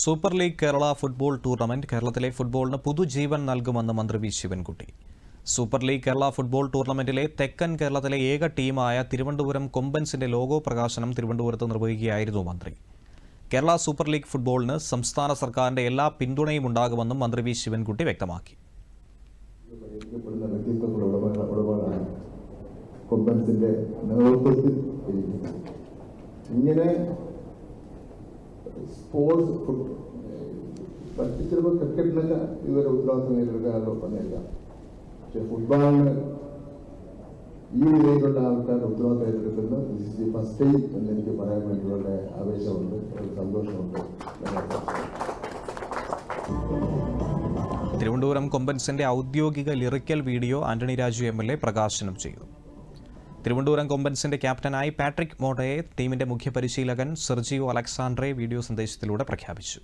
Super league Kerala football tournament കേരളത്തിലെ ഫുട്ബോളിന് പുതുജീവൻ നൽകുമെന്ന് മന്ത്രി V Sivankutty. Super league Kerala football ടൂർണമെന്റിലെ തെക്കൻ കേരളത്തിലെ ഏക ടീമായ തിരുവനന്തപുരം കൊമ്പൻസിന്റെ ലോഗോ പ്രകാശനം തിരുവനന്തപുരത്ത് നിർവഹിക്കുകയായിരുന്നു മന്ത്രി. കേരള സൂപ്പർ ലീഗ് ഫുട്ബോളിന് സംസ്ഥാന സർക്കാരിന്റെ എല്ലാ പിന്തുണയും ഉണ്ടാകുമെന്നും മന്ത്രി വി ശിവൻകുട്ടി വ്യക്തമാക്കി. ഇങ്ങനെ ഫുട് പറ്റി ചിലപ്പോൾ ക്രിക്കറ്റിനൊക്കെ ഇതുവരെ ഉത്തരവാദിത്തം ഏറ്റെടുക്കാനോ പറഞ്ഞില്ല പക്ഷെ ഫുട്ബോളിന് ഈ നിലയിലുള്ള ആൾക്കാർ ഉത്തരവാദിത്തം ഏറ്റെടുക്കുന്നത്. This is the first time എന്ന് എനിക്ക് പറയാൻ വേണ്ടിയുള്ള ആവേശമുണ്ട്. ഒരു സന്തോഷമുണ്ട്. തിരുവനന്തപുരം കൊമ്പൻസിന്റെ ഔദ്യോഗിക lyrical video Antony Raju M L A പ്രകാശനം ചെയ്തു. തിരുവനന്തപുരം കൊമ്പൻസിന്റെ ക്യാപ്റ്റനായി പാട്രിക് മോഡയെ ടീമിന്റെ മുഖ്യ പരിശീലകൻ സെർജിയോ അലക്സാണ്ട്രെ വീഡിയോ സന്ദേശത്തിലൂടെ പ്രഖ്യാപിച്ചു.